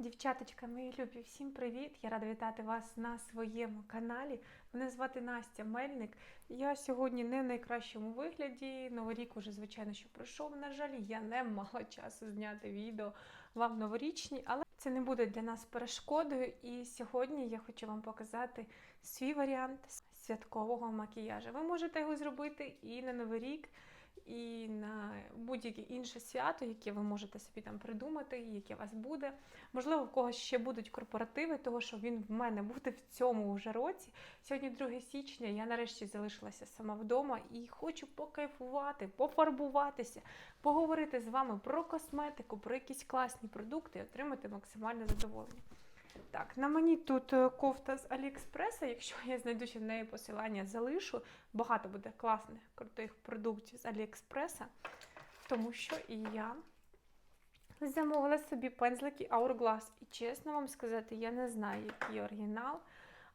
Дівчаточка, мої любі, всім привіт! Я рада вітати вас на своєму каналі. Мене звати Настя Мельник. Я сьогодні не в найкращому вигляді. Новий рік уже, звичайно, що пройшов. На жаль, я не мала часу зняти відео вам новорічні, але це не буде для нас перешкодою. І сьогодні я хочу вам показати свій варіант святкового макіяжу. Ви можете його зробити і на Новий рік і на будь-яке інше свято, яке ви можете собі там придумати, яке у вас буде. Можливо, в когось ще будуть корпоративи, того що він в мене буде в цьому вже році. Сьогодні 2 січня. Я нарешті залишилася сама вдома і хочу покайфувати, пофарбуватися, поговорити з вами про косметику, про якісь класні продукти і отримати максимальне задоволення. Так, на мені тут е, кофта з Аліекспреса. Якщо я знайду ще в неї посилання, залишу. Багато буде класних, крутих продуктів з Аліекспреса, тому що і я замовила собі пензлики Hourglass. І чесно вам сказати, я не знаю, який оригінал,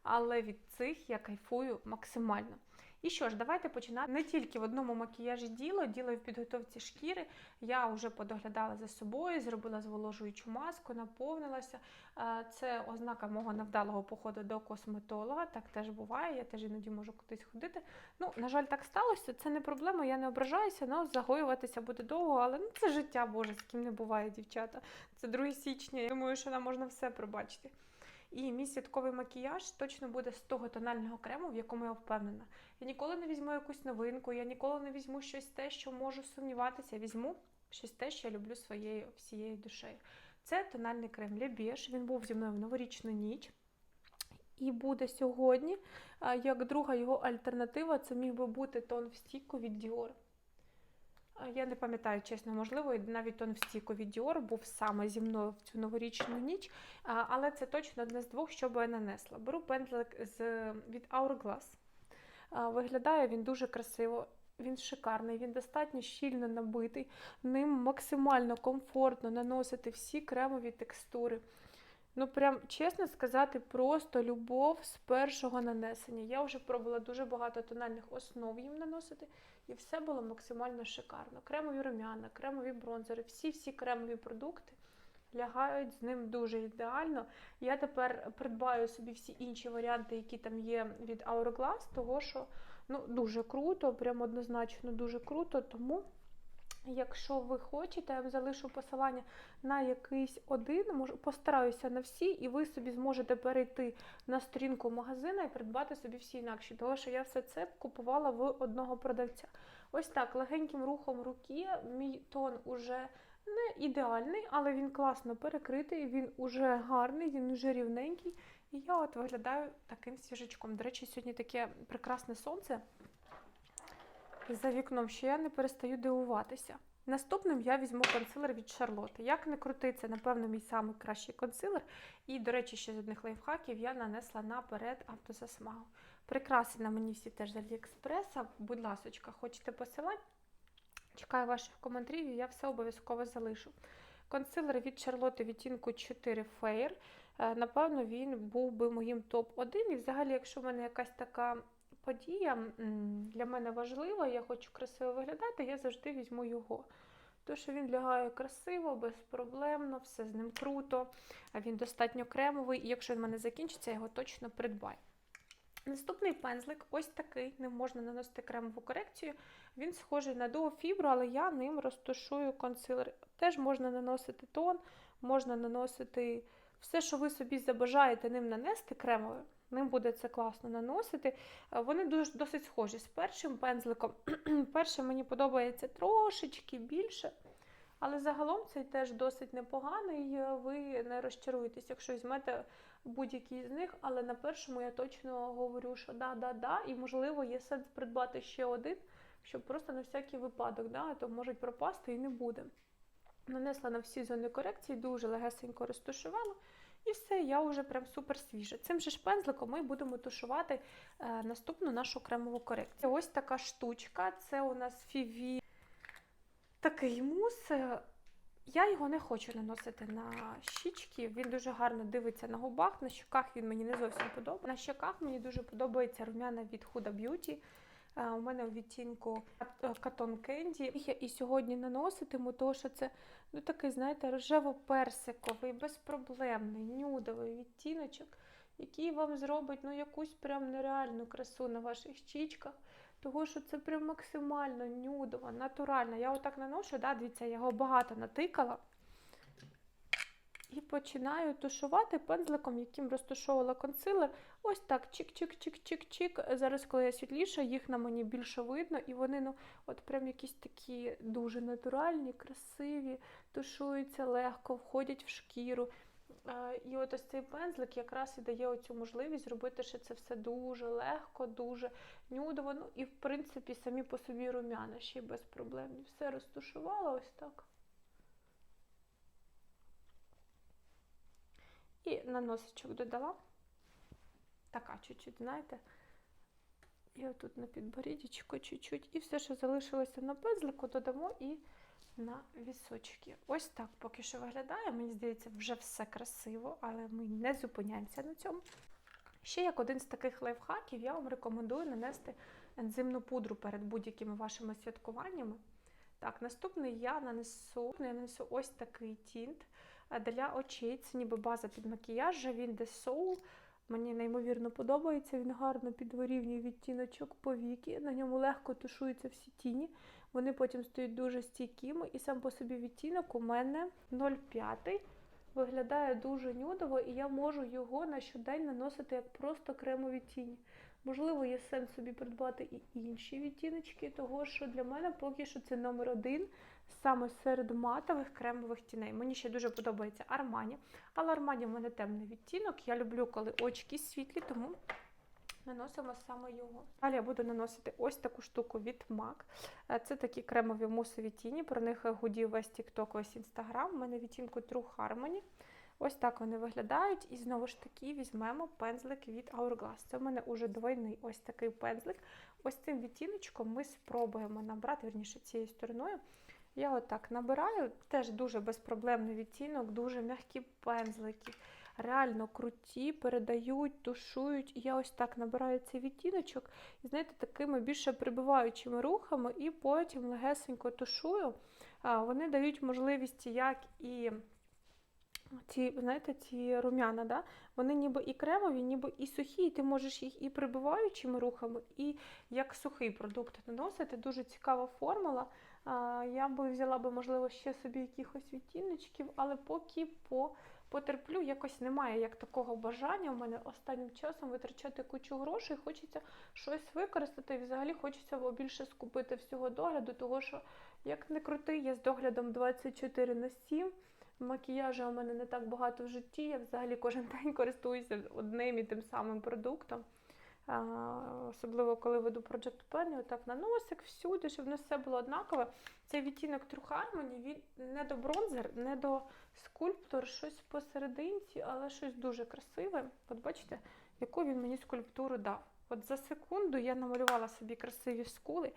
але від цих я кайфую максимально. І що ж, давайте починати. Не тільки в одному макіяжі діло, діло в підготовці шкіри. Я вже подоглядала за собою, зробила зволожуючу маску, наповнилася. Е, Це ознака мого невдалого походу до косметолога. Так теж буває, я теж іноді можу кудись ходити. Ну, на жаль, так сталося. Це не проблема, я не ображаюся, але загоюватися буде довго, але ну, це життя Боже, з ким не буває, дівчата. Це 2 січня. Я думаю, що нам можна все пробачити. І мій святковий макіяж точно буде з того тонального крему, в якому я впевнена. Я ніколи не візьму якусь новинку, я ніколи не візьму щось те, що можу сумніватися. Візьму щось те, що я люблю своєю всією душею. Це тональний крем Beige, Він був зі мною в новорічну ніч. І буде сьогодні, як друга його альтернатива, це міг би бути тон в стійку від Dior. Я не пам'ятаю, чесно, можливо, навіть тон в стійку від Dior був саме зі мною в цю новорічну ніч, але це точно одне з двох, що би я нанесла. Беру пензлик з, від Hourglass. Виглядає він дуже красиво, він шикарний, він достатньо щільно набитий, ним максимально комфортно наносити всі кремові текстури. Ну, прям чесно сказати, просто любов з першого нанесення. Я вже пробувала дуже багато тональних основ їм наносити, і все було максимально шикарно. Кремові рум'яна, кремові бронзери, всі-всі кремові продукти лягають з ним дуже ідеально. Я тепер придбаю собі всі інші варіанти, які там є від Hourglass, того що ну, дуже круто, прям однозначно дуже круто. Тому. Якщо ви хочете, я вам залишу посилання на якийсь один, можу, постараюся на всі, і ви собі зможете перейти на сторінку магазину і придбати собі всі інакші, тому що я все це купувала в одного продавця. Ось так, легеньким рухом руки, мій тон уже не ідеальний, але він класно перекритий, він уже гарний, він уже рівненький. І я от виглядаю таким свіжачком. До речі, сьогодні таке прекрасне сонце за вікном, що я не перестаю дивуватися. Наступним я візьму консилер від Шарлоти. Як не крути, це, напевно, мій самий кращий консилер. І, до речі, ще з одних лайфхаків я нанесла наперед автозасмагу. Прикраси на мені всі теж з Аліекспреса. Будь ласочка, хочете посилань? Чекаю ваших коментарів, і я все обов'язково залишу. Консилер від Шарлоти відтінку 4 Fair. Е, Напевно, він був би моїм топ-1. І взагалі, якщо в мене якась така подія для мене важлива, я хочу красиво виглядати, я завжди візьму його. Тому що він лягає красиво, безпроблемно, все з ним круто, а він достатньо кремовий, і якщо він в мене закінчиться, я його точно придбаю. Наступний пензлик, ось такий, ним можна наносити кремову корекцію. Він схожий на Fibro, але я ним розташую консилер. Теж можна наносити тон, можна наносити все, що ви собі забажаєте ним нанести кремове. Ним буде це класно наносити. Е, Вони дуже досить схожі з першим пензликом. Перший мені подобається трошечки більше. Але загалом цей теж досить непоганий. е, Ви не розчаруєтесь, якщо візьмете будь-який з них. Але на першому я точно говорю, що да-да-да, і можливо є сенс придбати ще один, щоб просто на всякий випадок, да, то можуть пропасти і не буде. Нанесла на всі зони корекції, дуже легесенько розташувала. І все, я вже прям супер свіжа. Цим же ж ми будемо тушувати е, наступну нашу кремову корекцію. Ось така штучка. Це у нас Фіві такий мус. Е, Я його не хочу наносити на щічки. Він дуже гарно дивиться на губах. На щоках він мені не зовсім подобається. На щоках мені дуже подобається рум'яна від Huda Beauty. Е, У мене у відтінку катон кенді. Я і сьогодні наноситиму, тому що це ну, такий, знаєте, рожево-персиковий, безпроблемний, нюдовий відтіночок, який вам зробить ну, якусь прям нереальну красу на ваших щічках. Того, що це прям максимально нюдово, натурально. Я отак наношу, да, дивіться, я його багато натикала. І починаю тушувати пензликом, яким розташовувала консилер. Ось так, чик-чик-чик-чик-чик. Зараз, коли я світліша, їх на мені більше видно, і вони ну, от прям якісь такі дуже натуральні, красиві, тушуються легко, входять в шкіру. І от ось цей пензлик якраз і дає оцю можливість зробити ще це все дуже легко, дуже нюдово. Ну і в принципі самі по собі румяна ще й безпроблемні. Все розтушувала ось так. І на носичок додала. Така чуть-чуть, знаєте. І отут на підборідічку чуть-чуть. І все, що залишилося на пензлику, додамо і на вісочки. Ось так поки що виглядає. Мені здається, вже все красиво, але ми не зупиняємося на цьому. Ще як один з таких лайфхаків, я вам рекомендую нанести ензимну пудру перед будь-якими вашими святкуваннями. Так, наступний я нанесу, я нанесу ось такий тінт для очей. Це ніби база під макіяж, він де соул. Мені неймовірно подобається, він гарно підворівнює відтіночок повіки, на ньому легко тушуються всі тіні. Вони потім стають дуже стійкими, і сам по собі відтінок у мене 0,5. Виглядає дуже нюдово, і я можу його на щодень наносити як просто кремові тіні. Можливо, є сенс собі придбати і інші відтіночки, того що для мене поки що це номер один саме серед матових кремових тіней. Мені ще дуже подобається Армані, але Армані в мене темний відтінок. Я люблю, коли очки світлі, тому наносимо саме його. Далі я буду наносити ось таку штуку від MAC. Е, Це такі кремові мусові тіні. Про них гудів весь TikTok, весь Instagram. У мене відтінку True Harmony. Ось так вони виглядають. І знову ж таки візьмемо пензлик від Hourglass. Це в мене уже двойний ось такий пензлик. Ось цим відтіночком ми спробуємо набрати, верніше, цією стороною. Я отак набираю, теж дуже безпроблемний відтінок, дуже м'які пензлики, реально круті, передають, тушують. І я ось так набираю цей відтіночок, і знаєте, такими більше прибиваючими рухами, і потім легесенько тушую. Вони дають можливість як і ці, знаєте, ці рум'яна, да? вони ніби і кремові, ніби і сухі, і ти можеш їх і прибиваючими рухами, і як сухий продукт наносити. Дуже цікава формула. Я би взяла би, можливо, ще собі якихось відтіночків, але поки по потерплю, якось немає як такого бажання у мене останнім часом витрачати кучу грошей, хочеться щось використати. І взагалі хочеться більше скупити всього догляду, того що, як не крути, я з доглядом 24 на 7. Макіяжу у мене не так багато в житті. Я взагалі кожен день користуюся одним і тим самим продуктом. Особливо, коли веду Project Pen, отак на носик, всюди, щоб в все було однакове. Цей відтінок True Harmony, він не до бронзер, не до скульптор, щось посерединці, але щось дуже красиве. От бачите, яку він мені скульптуру дав. От за секунду я намалювала собі красиві скули.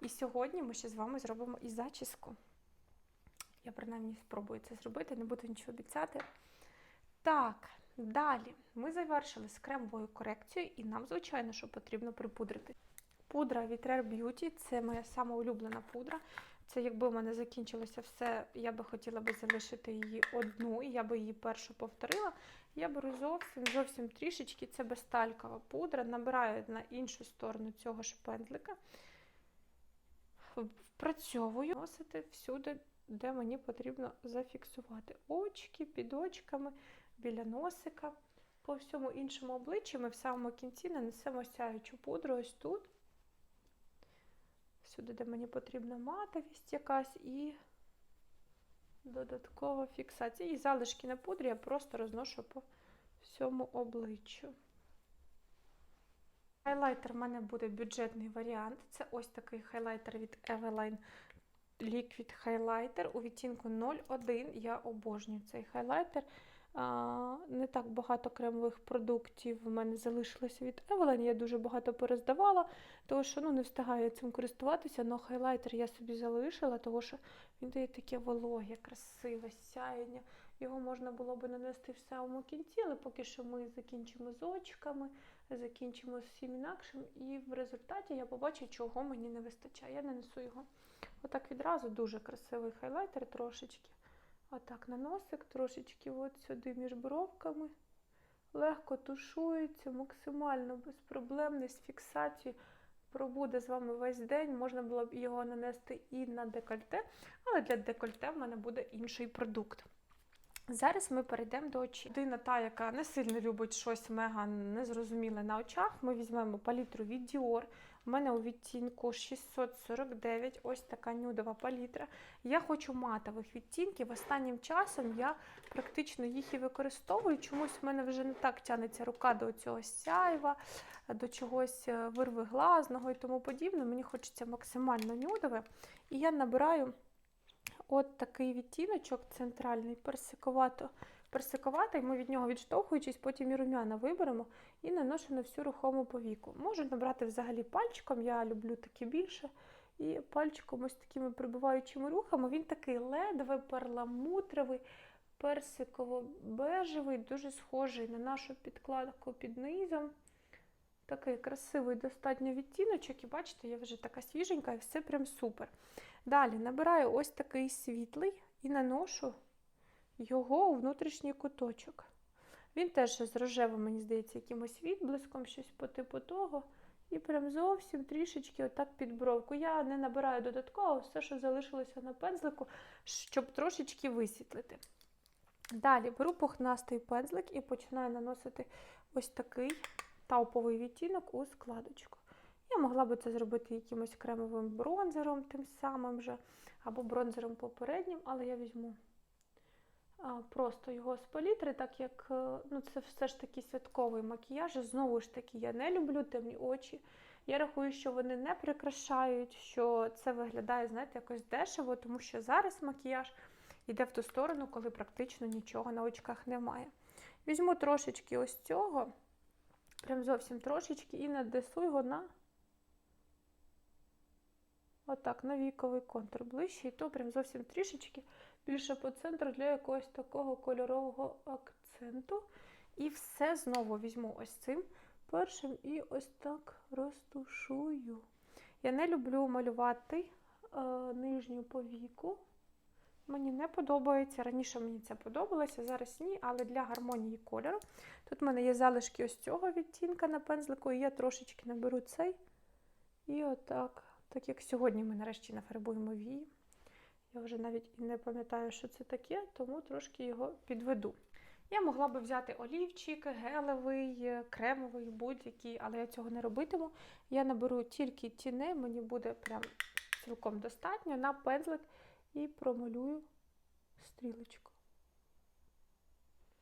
І сьогодні ми ще з вами зробимо і зачіску. Я принаймні спробую це зробити, не буду нічого обіцяти. Так, далі ми завершили з кремовою корекцією, і нам, звичайно, що потрібно припудрити. Пудра від Rare Beauty це моя сама улюблена пудра. Це якби в мене закінчилося все, я би хотіла би залишити її одну, і я би її першу повторила. Я беру зовсім зовсім трішечки, це безталькова пудра, набираю на іншу сторону цього ж пензлика, впрацьовую, носити всюди де мені потрібно зафіксувати очки під очками, біля носика. По всьому іншому обличчі ми в самому кінці нанесемо сяючу пудру ось тут, сюди, де мені потрібна матовість якась, і додаткова фіксація. І залишки на пудрі я просто розношу по всьому обличчю. Хайлайтер в мене буде бюджетний варіант. Це ось такий хайлайтер від Eveline Liquid Highlighter у відтінку 01. Я обожнюю цей хайлайтер. Не так багато кремових продуктів в мене залишилося від Evelyn. Я дуже багато перездавала, тому що ну, не встигаю цим користуватися, але хайлайтер я собі залишила, тому що він дає таке вологе, красиве, сяєння. Його можна було би нанести в самому кінці, але поки що ми закінчимо з очками, закінчимо з всім інакшим, і в результаті я побачу, чого мені не вистачає. Я нанесу його отак відразу, дуже красивий хайлайтер трошечки. Отак на носик, трошечки от сюди між бровками. Легко тушується, максимально безпроблемний, з фіксацією. Пробуде з вами весь день, можна було б його нанести і на декольте, але для декольте в мене буде інший продукт. Зараз ми перейдемо до очей. Людина та, яка не сильно любить щось мега незрозуміле на очах, ми візьмемо палітру від Dior. У мене у відтінку 649, ось така нюдова палітра. Я хочу матових відтінків. Останнім часом я практично їх і використовую. Чомусь в мене вже не так тянеться рука до цього сяйва, до чогось е, вирвиглазного і тому подібне. Мені хочеться максимально нюдове. І я набираю от такий відтіночок центральний, персиковато. Персиковатий, ми від нього відштовхуючись, потім і румяна виберемо і наношу на всю рухому повіку. Можу набрати взагалі пальчиком, я люблю таке більше. І пальчиком ось такими прибиваючими рухами. Він такий ледве перламутровий, персиково-бежевий, дуже схожий на нашу підкладку під низом. Такий красивий достатньо відтіночок, і бачите, я вже така свіженька, і все прям супер. Далі набираю ось такий світлий і наношу його у внутрішній куточок. Він теж з рожевим, мені здається, якимось відблиском, щось по типу того. І прям зовсім трішечки отак під бровку. Я не набираю додатково все, що залишилося на пензлику, щоб трошечки висвітлити. Далі беру пухнастий пензлик і починаю наносити ось такий тауповий відтінок у складочку. Я могла би це зробити якимось кремовим бронзером, тим самим же, або бронзером попереднім, але я візьму просто його з палітри, так як е, ну, це все ж таки святковий макіяж. Знову ж таки, я не люблю темні очі. Я рахую, що вони не прикрашають, що це виглядає, знаєте, якось дешево, тому що зараз макіяж йде в ту сторону, коли практично нічого на очках немає. Візьму трошечки ось цього, прям зовсім трошечки, і надесу його на отак, на віковий контур ближче, і то прям зовсім трішечки більше по центру для якогось такого кольорового акценту. І все знову візьму ось цим першим і ось так розтушую. Я не люблю малювати е, нижню повіку. Мені не подобається. Раніше мені це подобалося, зараз ні, але для гармонії кольору. Тут в мене є залишки ось цього відтінка на пензлику, і я трошечки наберу цей. І отак. Так як сьогодні ми нарешті нафарбуємо вії. Я вже навіть і не пам'ятаю, що це таке, тому трошки його підведу. Я могла би взяти олівчик, гелевий, кремовий, будь-який, але я цього не робитиму. Я наберу тільки тіни, мені буде прям цілком достатньо на пензлик і промалюю стрілочку.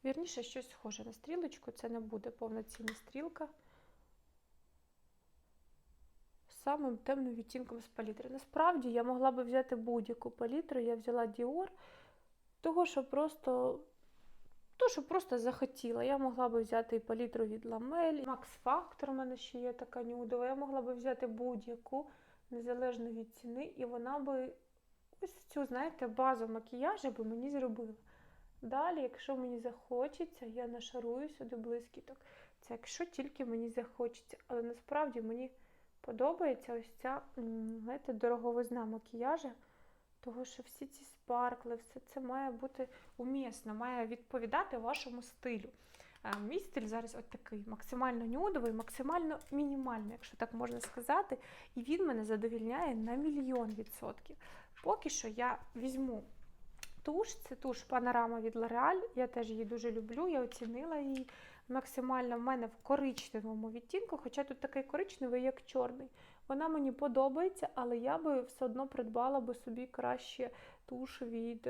Вірніше, щось схоже на стрілочку, це не буде повноцінна стрілка. Самим темним відтінком з палітри. Насправді я могла би взяти будь-яку палітру, я взяла Dior, того, що просто то, що просто захотіла. Я могла би взяти і палітру від Ламель, Max Factor у мене ще є така нюдова. Я могла би взяти будь-яку незалежно від ціни, і вона би ось цю, знаєте, базу макіяжу би мені зробила. Далі, якщо мені захочеться, я нашарую сюди блискіток. Це якщо тільки мені захочеться. Але насправді мені подобається ось ця, знаєте, дороговизна макіяжа, тому що всі ці спаркли, все це має бути умісно, має відповідати вашому стилю. Мій стиль зараз от такий максимально нюдовий, максимально мінімальний, якщо так можна сказати. І він мене задовільняє на мільйон відсотків. Поки що я візьму туш, це туш панорама від L'Oreal, я теж її дуже люблю, я оцінила її максимально в мене в коричневому відтінку, хоча тут такий коричневий, як чорний. Вона мені подобається, але я би все одно придбала би собі краще туш від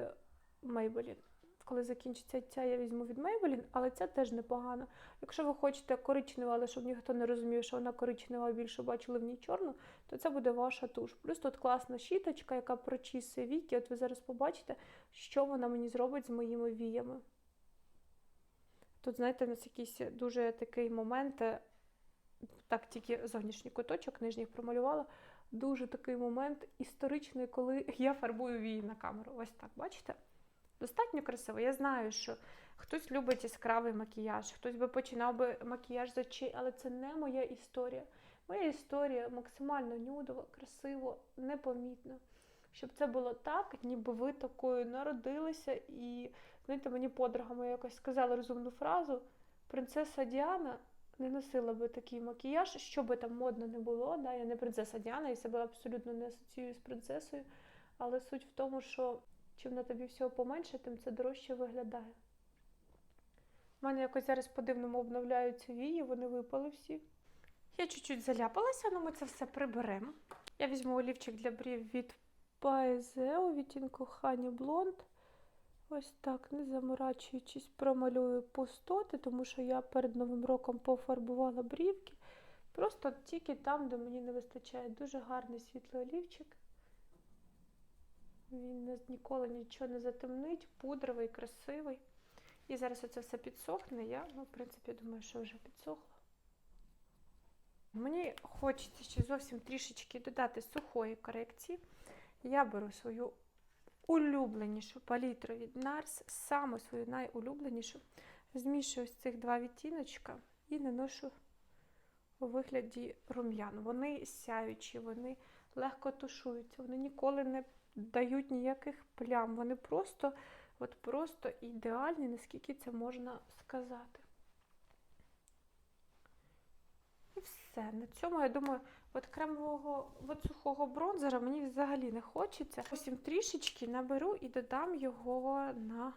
Maybelline. Коли закінчиться ця, я візьму від Maybelline, але це теж непогано. Якщо ви хочете коричневу, але щоб ніхто не розумів, що вона коричнева, а більше бачили в ній чорну, то це буде ваша туш. Плюс тут класна щіточка, яка прочісує віки. От ви зараз побачите, що вона мені зробить з моїми віями. Тут, знаєте, у нас якийсь дуже такий момент, так тільки зовнішній куточок, нижніх промалювала. Дуже такий момент історичний, коли я фарбую вії на камеру. Ось так, бачите? достатньо красиво. Я знаю, що хтось любить яскравий макіяж, хтось би починав би макіяж з очей, але це не моя історія. Моя історія максимально нюдова, красиво, непомітно. Щоб це було так, ніби ви такою народилися, і знаєте, мені подруга моя якось сказала розумну фразу: принцеса Діана не носила би такий макіяж, що би там модно не було. Да? Я не принцеса Діана і себе абсолютно не асоціюю з принцесою. Але суть в тому, що чим на тобі всього поменше, тим це дорожче виглядає. У мене якось зараз по-дивному обновляються вії, вони випали всі. Я чуть-чуть заляпалася, але ми це все приберемо. Я візьму олівчик для брів від Paese у відтінку Honey Blonde. Ось так, не заморачуючись, промалюю пустоти, тому що я перед Новим роком пофарбувала брівки. Просто тільки там, де мені не вистачає. Дуже гарний світлий олівчик. Він не- ніколи нічого не затемнить, пудровий, красивий. І зараз оце все підсохне. Я, ну, в принципі, думаю, що вже підсохло. Мені хочеться ще зовсім трішечки додати сухої корекції. Я беру свою улюбленішу палітру від NARS, саме свою найулюбленішу. Змішую з цих два відтіночка і наношу у вигляді рум'ян. Вони сяючі, вони легко тушуються, вони ніколи не дають ніяких плям. Вони просто, от просто ідеальні, наскільки це можна сказати. І все. На цьому, я думаю, от кремового от сухого бронзера мені взагалі не хочеться. Ось трішечки наберу і додам його на,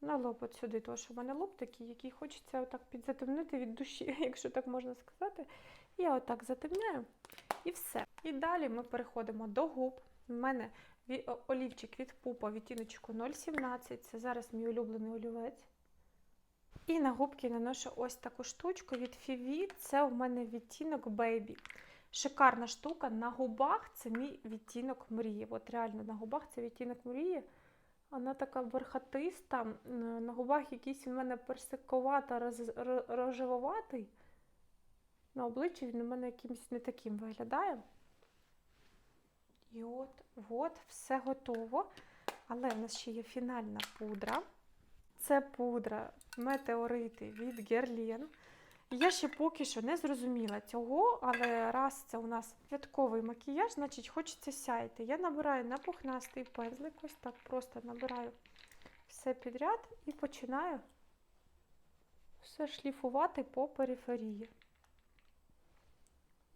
на лоб от сюди. Тому що в мене лоб такий, який хочеться отак підзатемнити від душі, якщо так можна сказати. Я отак затемняю і все. І далі ми переходимо до губ. У мене олівчик від пупа відтіночку 0,17. Це зараз мій улюблений олівець. І на губки наношу ось таку штучку від Фіві. Це у мене відтінок Baby. Шикарна штука. На губах це мій відтінок мрії. От реально на губах це відтінок мрії. Вона така бархатиста. На губах якийсь у мене персиковато роз- ро- рожевуватий. На обличчі він у мене якимось не таким виглядає. І от, от, все готово. Але в нас ще є фінальна пудра. Це пудра метеорити від Guerlain. Я ще поки що не зрозуміла цього, але раз це у нас святковий макіяж, значить хочеться сяйти. Я набираю на пухнастий пензлик, ось так просто набираю все підряд і починаю все шліфувати по периферії.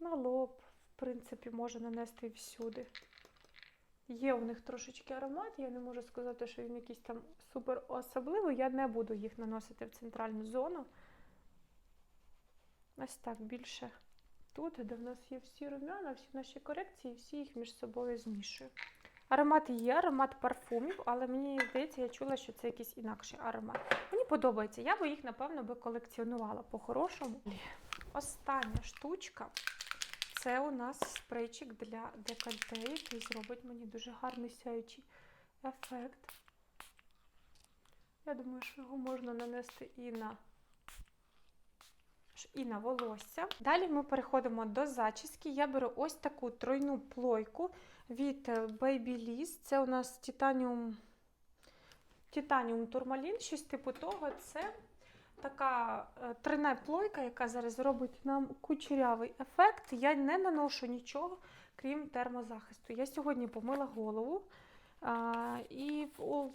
На лоб, в принципі, можу нанести всюди. Є у них трошечки аромат, я не можу сказати, що він якийсь там супер особливий. Я не буду їх наносити в центральну зону. Ось так більше тут, де в нас є всі рум'яна, всі наші корекції, всі їх між собою змішую. Аромат є, аромат парфумів, але мені здається, я чула, що це якийсь інакший аромат. Мені подобається, я би їх, напевно, би колекціонувала по-хорошому. Остання штучка це у нас спрейчик для декольте, який зробить мені дуже гарний сяючий ефект. Я думаю, що його можна нанести і на, і на волосся. Далі ми переходимо до зачіски. Я беру ось таку тройну плойку від Babyliss. Це у нас Titanium, Titanium Turmalin, щось типу того. Це така е, тройна плойка, яка зараз зробить нам кучерявий ефект. Я не наношу нічого, крім термозахисту. Я сьогодні помила голову а, і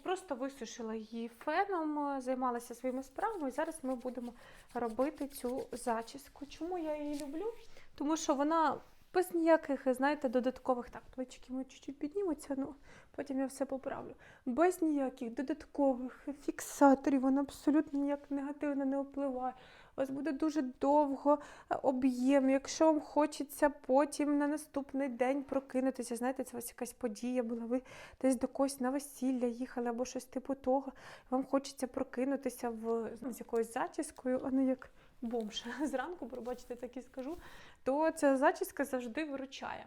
просто висушила її феном, е, займалася своїми справами. І зараз ми будемо робити цю зачіску. Чому я її люблю? Тому що вона без ніяких, знаєте, додаткових так, плечики ми чуть-чуть піднімуться, ну потім я все поправлю. Без ніяких додаткових фіксаторів, вона абсолютно ніяк негативно не впливає. У вас буде дуже довго е, об'єм. Якщо вам хочеться потім на наступний день прокинутися, знаєте, це у вас якась подія була, ви десь до когось на весілля їхали або щось типу того. Вам хочеться прокинутися в, з якоюсь зачіскою, а не як бомж зранку, пробачте, так і скажу, то ця зачіска завжди виручає.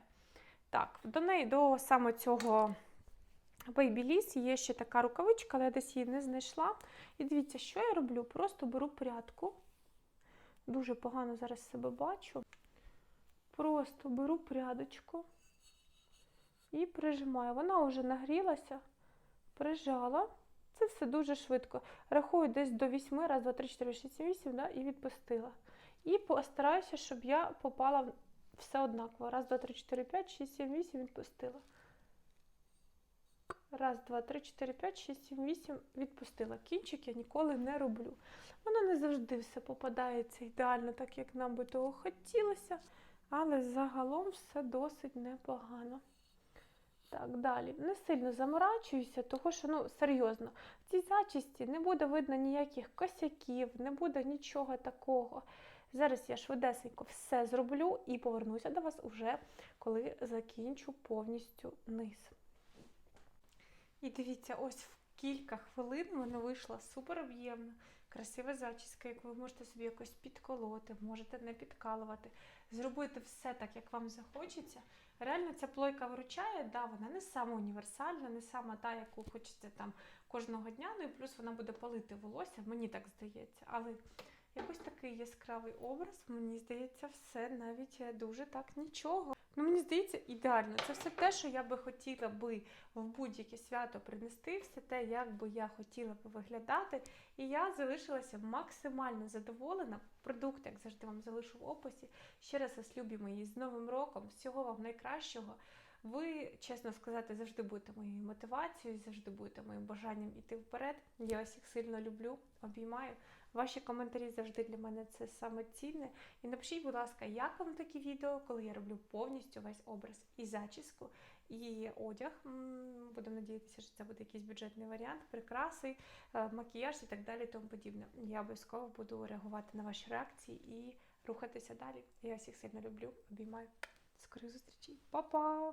Так, до неї, до саме цього Babyliss є ще така рукавичка, але я десь її не знайшла. І дивіться, що я роблю? Просто беру прядку. Дуже погано зараз себе бачу. Просто беру прядочку і прижимаю. Вона вже нагрілася. прижала. Це все дуже швидко. Рахую десь до 8, раз, два, три, чотири, шість, сім, вісім, да, і відпустила. І постараюся, щоб я попала все однаково. Раз, два, три, чотири, п'ять, шість, сім, вісім, відпустила. Раз, два, три, чотири, п'ять, шість, сім, вісім, відпустила. Кінчик я ніколи не роблю. Воно не завжди все попадається ідеально, так як нам би того хотілося, але загалом все досить непогано. Так, далі. Не сильно заморачуюся, тому що, ну, серйозно, в цій зачісті не буде видно ніяких косяків, не буде нічого такого. Зараз я швидесенько все зроблю і повернуся до вас уже, коли закінчу повністю низ. І дивіться, ось в кілька хвилин в мене вийшла супер об'ємна, красива зачіска, яку ви можете собі якось підколоти, можете не підкалувати, зробити все так, як вам захочеться. Реально ця плойка виручає, да, вона не сама універсальна, не сама та, яку хочеться там кожного дня, ну і плюс вона буде палити волосся, мені так здається. Але якось такий яскравий образ, мені здається, все навіть е, дуже так нічого. Ну, мені здається, ідеально. Це все те, що я би хотіла би в будь-яке свято принести, все те, як би я хотіла би виглядати. І я залишилася максимально задоволена. Продукт, як завжди, вам залишу в описі. Ще раз вас любі мої з Новим роком. Всього вам найкращого. Ви, чесно сказати, завжди будете моєю мотивацією, завжди будете моїм бажанням іти вперед. Я вас їх сильно люблю, обіймаю. Ваші коментарі завжди для мене це саме цінне. І напишіть, будь ласка, як вам такі відео, коли я роблю повністю весь образ і зачіску, і одяг. Будемо надіятися, що це буде якийсь бюджетний варіант, прикраси, е, макіяж і так далі. Тому подібне. Я обов'язково буду реагувати на ваші реакції і рухатися далі. Я всіх сильно люблю, обіймаю. Скорих зустрічей. Па-па!